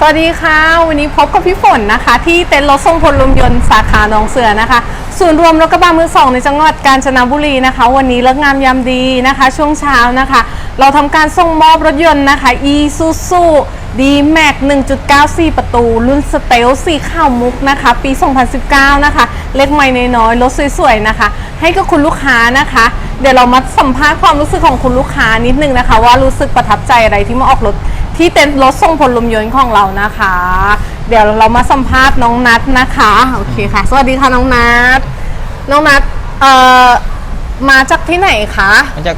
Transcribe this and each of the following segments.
สวัสดีค่ะ วันนี้พบกับพี่ฝนนะคะ ที่เต็นท์รถทรงพลลมยนต์สาขาหนองเสือนะคะศูนย์รวมรถกระบะมือสองในจังหวัดกาญจนบุรีนะคะ วันนี้เลิกงามยามดีนะคะ ช่วงเช้านะคะ เราทำการส่งมอบรถยนต์นะคะ Isuzu D-Max 1.94 ประตู รุ่นสเตลสีขาวมุกนะคะ ปี 2019 นะคะ เล็กไม่น้อยรถสวยๆนะคะ ให้กับคุณลูกค้านะคะ เดี๋ยวเรามาสัมภาษณ์ความรู้สึกของคุณลูกค้านิดนึงนะคะ ว่ารู้สึกประทับใจอะไรที่มาออกรถ ที่เต็นท์รถทรงพลลมยนต์ของเรานะคะ เดี๋ยวเรามาสัมภาษณ์น้องนัทนะคะโอเคค่ะ สวัสดีค่ะน้องนัทน้องนัทเอ่อมาจากที่ไหนคะมาจาก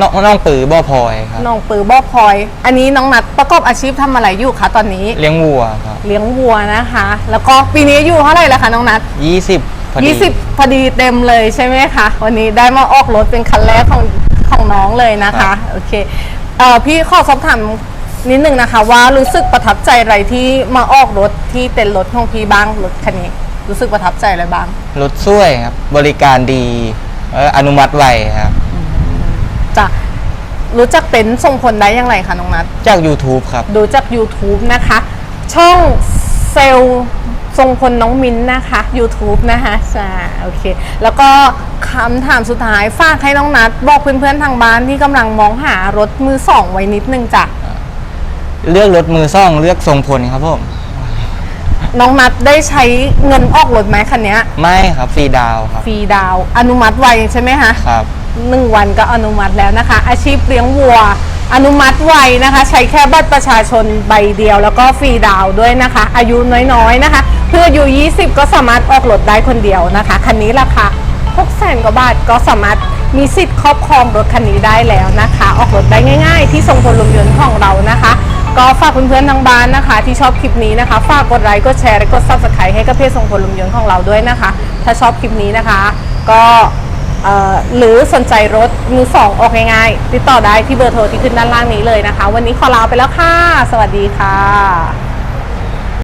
น้องน้องปือบ่อพลอยครับน้องปือบ่อพลอย อันนี้น้องนัทประกอบอาชีพทำอะไรอยู่คะตอนนี้เลี้ยงวัวครับเลี้ยงวัวนะคะ แล้วก็ปีนี้อายู่เท่าไหร่แล้วคะน้องนัทยี่สิบพอดียี่สิบพอดีเต็มเลยใช่ไหมคะวันนี้ได้มาออกรถเป็นคันแรกของของน้องเลยนะคะ โอเค เอ่อพี่ขอสอบถามนิดนึงนะคะ ว่ารู้สึกประทับใจอะไรที่มาออกรถที่เต็นท์รถของพี่บ้างรถคันนี้ รู้สึกประทับใจอะไรบ้าง รถช่วยครับ บริการดีเอ่ออนุมัติไวครับ จะรู้จักเต็นท์ทรงพลได้อย่างไรคะน้องนัทจาก YouTube ครับ ดูจาก YouTube นะคะ ช่องเซลล์ ทรงพลน้องมิ้นนะคะ YouTube นะคะใช่โอเค แล้วก็คำถามสุดท้ายฝากให้น้องนัดบอกเพื่อนๆทางบ้านที่กำลังมองหารถมือสองไว้นิดนึงจ้ะเลือกรถมือซ่องเลือกทรงพลครับผมน้องนัดได้ใช้เงินออกรถไหมคันเนี้ยไม่ครับฟรีดาวน์ครับฟรีดาวน์อนุมัติไวใช่ไหมคะครับหนึ่งวันก็อนุมัติแล้วนะคะ อาชีพเลี้ยงวัว อนุมัติไวนะคะ ใช้แค่บัตรประชาชนใบเดียว แล้วก็ฟรีดาวน์ด้วยนะคะ อายุน้อยๆนะคะ เพื่ออายุ20 ก็สามารถออกรถได้คนเดียวนะคะ คันนี้ราคา6แสนกว่าบาทก็สามารถมีสิทธิ์ครอบครองรถคันนี้ได้แล้วนะคะ ออกรถได้ง่าย ๆ ที่ทรงพลลมยนต์ของเรานะคะ ก็ฝากเพื่อนๆทางบ้านนะคะ ที่ชอบคลิปนี้นะคะ ฝากกดไลค์กดแชร์และกด subscribe ให้กับเพจทรงพลลมยนต์ของเราด้วยนะคะ ถ้าชอบคลิปนี้นะคะ ก็เอ่อหรือสนใจรถมือสองออกง่ายๆติดต่อได้ที่เบอร์โทรที่ขึ้นด้านล่างนี้เลยนะคะ วันนี้ขอลาไปแล้วค่ะ สวัสดีค่ะ